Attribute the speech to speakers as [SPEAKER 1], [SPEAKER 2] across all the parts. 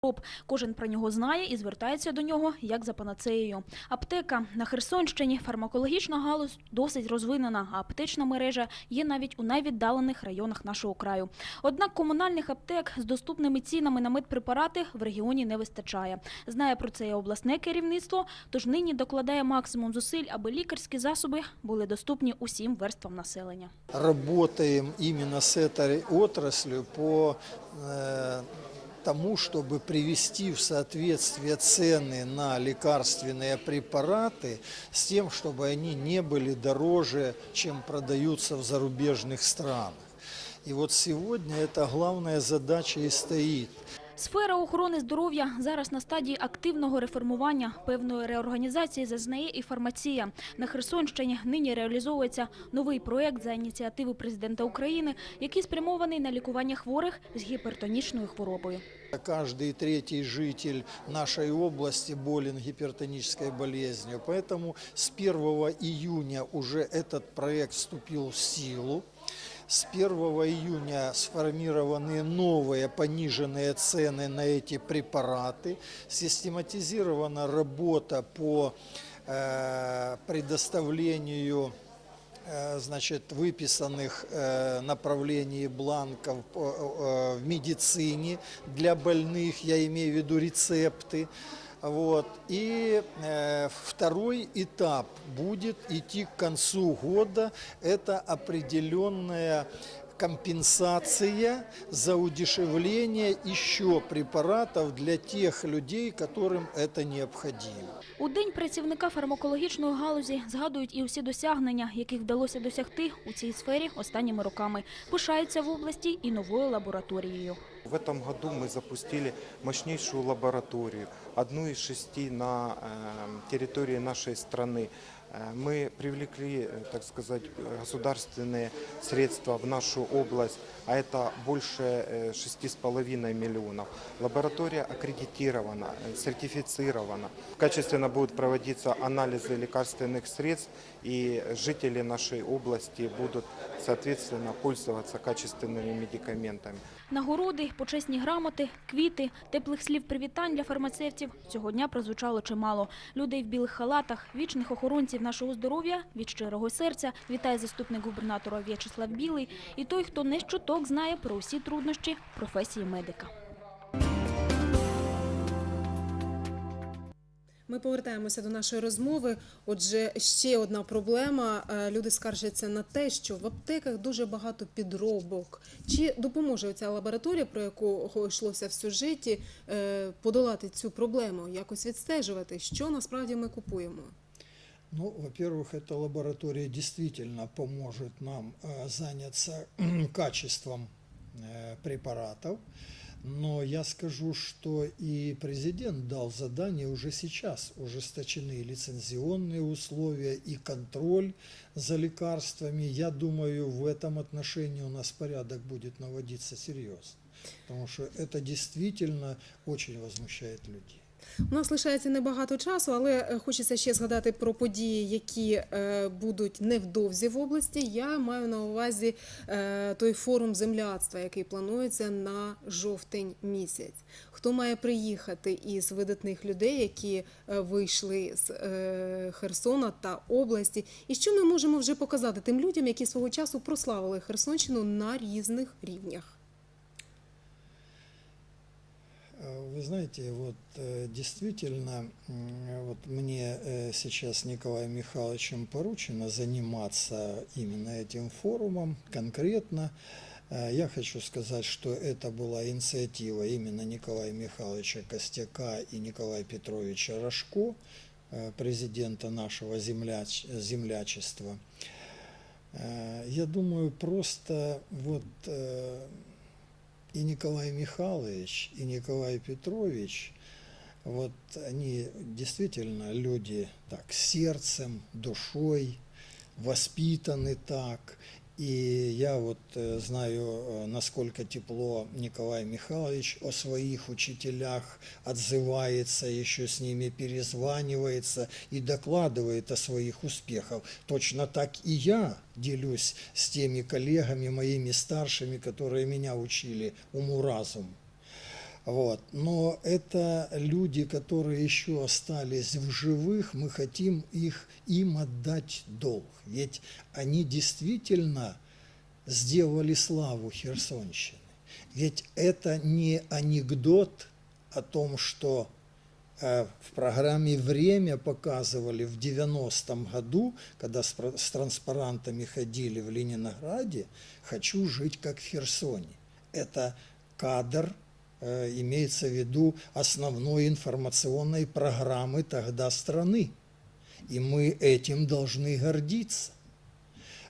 [SPEAKER 1] хвороб. Кожен про нього знає і звертається до нього як за панацеєю. Аптека на Херсонщині, фармакологічна галузь досить розвинена, а аптечна мережа є навіть у найвіддалених районах нашого краю. Однак комунальних аптек з доступними цінами на медпрепарати в регіоні не вистачає. Знає про це і обласне керівництво, тож нині докладає максимум зусиль, аби лікарські засоби були доступні усім верствам населення.
[SPEAKER 2] работаем именно с этой отраслью по э, тому, чтобы привести в соответствие цены на лекарственные препараты с тем, чтобы они не были дороже, чем продаются в зарубежных странах. И вот сегодня эта главная задача и стоит.
[SPEAKER 1] Сфера охорони здоров'я зараз на стадії активного реформування, певної реорганізації зазнає і фармація. На Херсонщині нині реалізовується новий проект за ініціативи президента України, який спрямований на лікування хворих з гіпертонічною хворобою.
[SPEAKER 2] Каждый третий житель нашей области болен гипертонической болезнью. Поэтому с 1 июня уже этот проект вступил в силу. С 1 июня сформированы новые пониженные цены на эти препараты. Систематизирована работа по э, предоставлению э, значит, выписанных э, направлений бланков в медицине для больных, я имею в виду рецепты. Вот. И э, второй этап будет идти к концу года. Это определенная компенсация за удешевление еще препаратов для тех людей, которым это необходимо.
[SPEAKER 1] У день працівника фармакологічної галузі згадують і усі досягнення, яких вдалося досягти у цій сфері останніми роками. Пишаються в області і новою лабораторією.
[SPEAKER 3] В этом году мы запустили мощнейшую лабораторию, одну из шести на э, территории нашей страны. Э, Мы привлекли, э, так сказать, э, государственные средства в нашу область, а это больше э, 6,5 миллионов. Лаборатория аккредитирована, э, сертифицирована. Качественно будут проводиться анализы лекарственных средств, и жители нашей области будут, соответственно, пользоваться качественными медикаментами.
[SPEAKER 1] Нагороди, почесні грамоти, квіти, теплих слів привітань для фармацевтів цього дня прозвучало чимало. Людей в білих халатах, вічних охоронців нашого здоров'я від щирого серця вітає заступник губернатора В'ячеслав Білий і той, хто не щоток знає про усі труднощі професії медика.
[SPEAKER 4] Ми повертаємося до нашої розмови. Отже, ще одна проблема. Е, Люди скаржаться на те, що в аптеках дуже багато підробок. Чи допоможе ця лабораторія, про яку йшлося в сюжеті, е, подолати цю проблему, якось відстежувати, що насправді ми купуємо?
[SPEAKER 2] Ну, во-первых, эта лаборатория действительно поможет нам э, заняться качеством э, препаратов. Но я скажу, что и президент дал задание уже сейчас. Ужесточены лицензионные условия и контроль за лекарствами. Я думаю, в этом отношении у нас порядок будет наводиться серьезно. Потому что это действительно очень возмущает людей.
[SPEAKER 4] У нас лишається небагато часу, але е, хочеться ще згадати про події, які е, будуть невдовзі в області. Я маю на увазі е, той форум земляцтва, який планується на жовтень місяць. Хто має приїхати із видатних людей, які вийшли з Херсона та області, і що ми можемо вже показати тим людям, які свого часу прославили Херсонщину на різних рівнях?
[SPEAKER 2] Вы знаете, вот э, действительно, вот мне э, сейчас Николаем Михайловичем поручено заниматься именно этим форумом конкретно. Э, Я хочу сказать, что это была инициатива именно Николая Михайловича Костяка и Николая Петровича Рожко, президента нашего земляч- землячества. Я думаю, просто вот и Николай Михайлович, и Николай Петрович, вот они действительно люди так, сердцем, душой, воспитаны так. И я вот э, знаю, э, насколько тепло Николай Михайлович о своих учителях отзывается, еще с ними перезванивается и докладывает о своих успехах. Точно так и я делюсь с теми коллегами, моими старшими, которые меня учили уму-разуму. Вот. Но это люди, которые еще остались в живых, мы хотим их, им отдать долг. Ведь они действительно сделали славу Херсонщины. Ведь это не анекдот о том, что э, в программе «Время» показывали в 90-м году, когда с, транспарантами ходили в Ленинграде, «Хочу жить как в Херсоне». Это кадр, имеется в виду основной информационной программы тогда страны. И мы этим должны гордиться.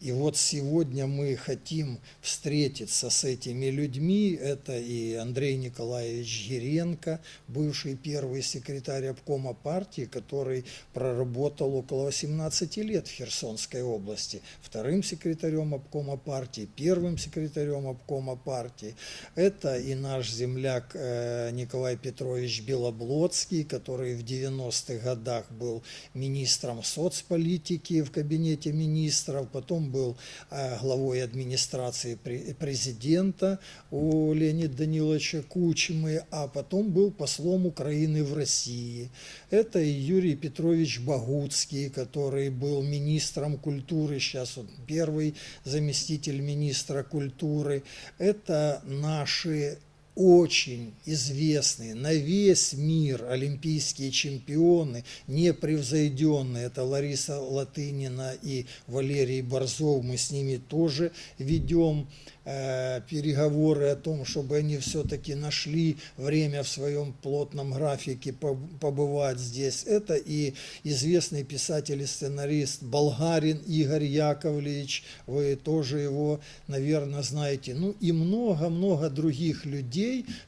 [SPEAKER 2] И вот сегодня мы хотим встретиться с этими людьми. Это и Андрей Николаевич Гиренко, бывший первый секретарь обкома партии, который проработал около 18 лет в Херсонской области, вторым секретарем обкома партии, первым секретарем обкома партии. Это и наш земляк э, Николай Петрович Белоблодский, который в 90-х годах был министром соцполитики в кабинете министров, потом был э, главой администрации пре- президента у Леонида Даниловича Кучмы, а потом был послом Украины в России. Это и Юрий Петрович Багуцкий, который был министром культуры, сейчас он первый заместитель министра культуры. Это наши очень известные на весь мир олимпийские чемпионы, непревзойденные. Это Лариса Латынина и Валерий Борзов. Мы с ними тоже ведем э, переговоры о том, чтобы они все-таки нашли время в своем плотном графике поб- побывать здесь. Это и известный писатель и сценарист Болгарин Игорь Яковлевич, вы тоже его, наверное, знаете. Ну и много-много других людей,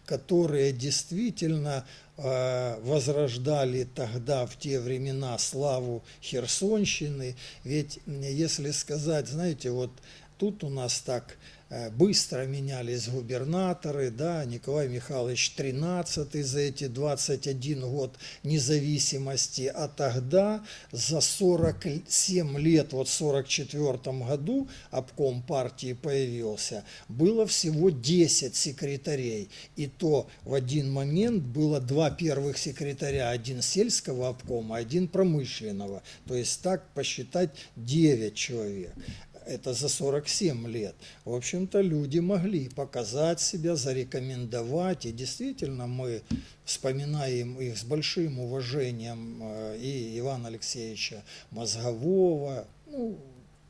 [SPEAKER 2] которые действительно э, возрождали тогда, в те времена, славу Херсонщины. Ведь, если сказать, знаете, вот тут у нас так э, быстро менялись губернаторы, да, Николай Михайлович 13 за эти 21 год независимости, а тогда за 47 лет, вот в 44 году обком партии появился, было всего 10 секретарей, и то в один момент было два первых секретаря, один сельского обкома, один промышленного, то есть так посчитать 9 человек это за 47 лет. В общем-то, люди могли показать себя, зарекомендовать. И действительно, мы вспоминаем их с большим уважением э, и Ивана Алексеевича Мозгового. Ну,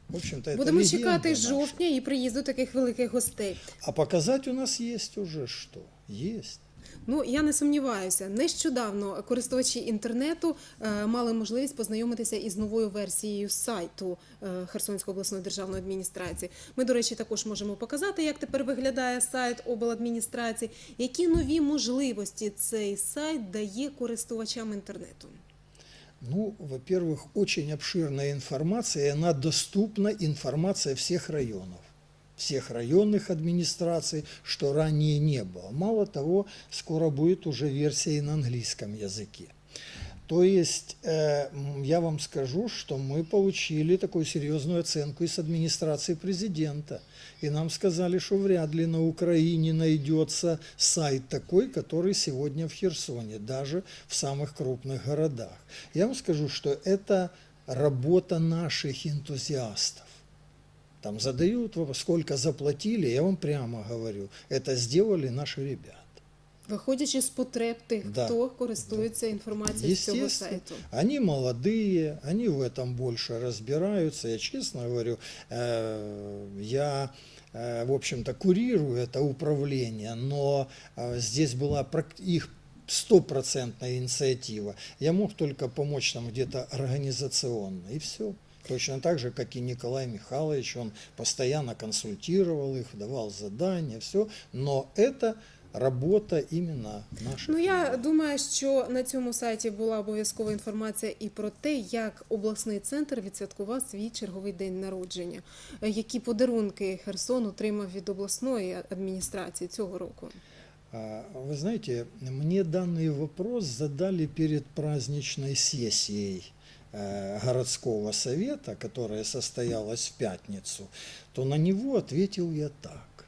[SPEAKER 2] в общем-то, это
[SPEAKER 4] Будемо чекати
[SPEAKER 2] наша.
[SPEAKER 4] жовтня і приїзду таких великих гостей.
[SPEAKER 2] А показать у нас есть уже что? Есть.
[SPEAKER 4] Ну я не сумніваюся. Нещодавно користувачі інтернету е, мали можливість познайомитися із новою версією сайту е, Херсонської обласної державної адміністрації. Ми, до речі, також можемо показати, як тепер виглядає сайт обладміністрації, які нові можливості цей сайт дає користувачам інтернету.
[SPEAKER 2] Ну, во-первых, очень обширная информация, и она доступна, информация всех районов всех районных администраций, что ранее не было. Мало того, скоро будет уже версия и на английском языке. То есть э, я вам скажу, что мы получили такую серьезную оценку из администрации президента. И нам сказали, что вряд ли на Украине найдется сайт такой, который сегодня в Херсоне, даже в самых крупных городах. Я вам скажу, что это работа наших энтузиастов. Там задают вопрос, сколько заплатили, я вам прямо говорю, это сделали наши ребята.
[SPEAKER 4] Виходячи з потреб тих,
[SPEAKER 2] Да.
[SPEAKER 4] хто користується інформацією з цього
[SPEAKER 2] Естественно.
[SPEAKER 4] сайту.
[SPEAKER 2] Они молодые, они в этом больше разбираются. Я честно говорю, э, я, э, в общем-то, курирую это управление, но э, здесь была прак- их стопроцентная инициатива. Я мог только помочь там где-то организационно, и все. Точно так же, как и Николай Михайлович, он постоянно консультировал их, давал задания, все. Но это работа именно наших
[SPEAKER 4] Ну я
[SPEAKER 2] людей.
[SPEAKER 4] думаю, що на цьому сайті була обов'язкова інформація і про те, як обласний центр відсвяткував свій черговий день народження, Е, які подарунки Херсон отримав від обласної адміністрації цього року.
[SPEAKER 2] А, Вы знаете, мне данный вопрос задали перед праздничной сессией э, городского совета, которая состоялась в пятницу, то на него ответил я так,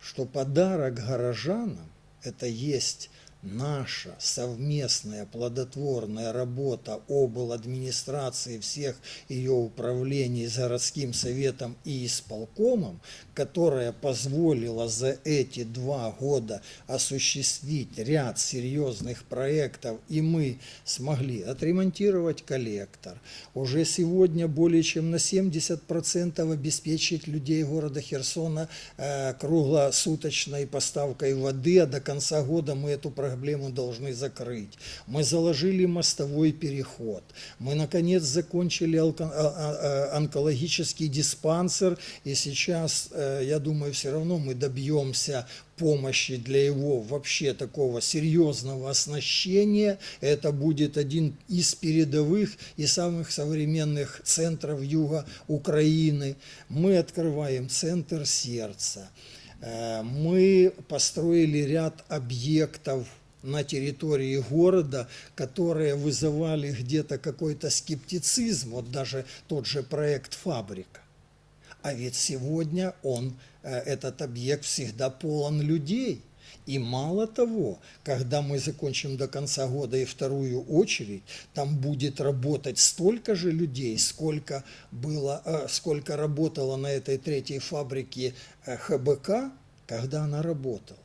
[SPEAKER 2] что подарок горожанам это есть наша совместная плодотворная работа обл. администрации всех ее управлений с городским советом и исполкомом, которая позволила за эти два года осуществить ряд серьезных проектов, и мы смогли отремонтировать коллектор, уже сегодня более чем на 70% обеспечить людей города Херсона э, круглосуточной поставкой воды, а до конца года мы эту проблему должны закрыть. Мы заложили мостовой переход. Мы, наконец, закончили а- а- а- онкологический диспансер, и сейчас, э, я думаю, все равно мы добьемся помощи для его вообще такого серьезного оснащения. Это будет один из передовых и самых современных центров юга Украины. Мы открываем центр сердца. Э, Мы построили ряд объектов на территории города, которые вызывали где-то какой-то скептицизм, вот даже тот же проект «Фабрика». А ведь сегодня он, э, этот объект всегда полон людей. И мало того, когда мы закончим до конца года и вторую очередь, там будет работать столько же людей, сколько было, э, сколько работало на этой третьей фабрике э, ХБК, когда она работала.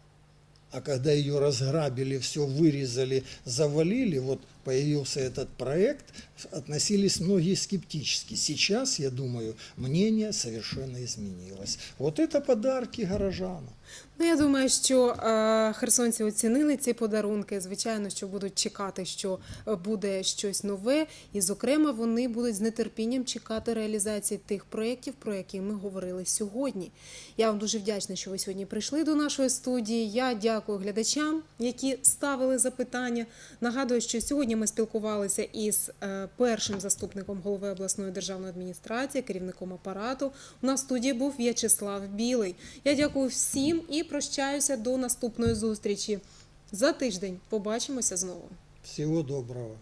[SPEAKER 2] А когда ее разграбили, все вырезали, завалили, вот появился этот проект, относились многие скептически. Сейчас, я думаю, мнение совершенно изменилось. Вот это подарки горожанам.
[SPEAKER 4] Ну, я думаю, що е, херсонці оцінили ці подарунки. Звичайно, що будуть чекати, що е, буде щось нове, і, зокрема, вони будуть з нетерпінням чекати реалізації тих проєктів, про які ми говорили сьогодні. Я вам дуже вдячна, що ви сьогодні прийшли до нашої студії. Я дякую глядачам, які ставили запитання. Нагадую, що сьогодні ми спілкувалися із е, першим заступником голови обласної державної адміністрації, керівником апарату. У нас в студії був В'ячеслав Білий. Я дякую всім і прощаюся до наступної зустрічі. За тиждень побачимося знову.
[SPEAKER 2] Всего доброго.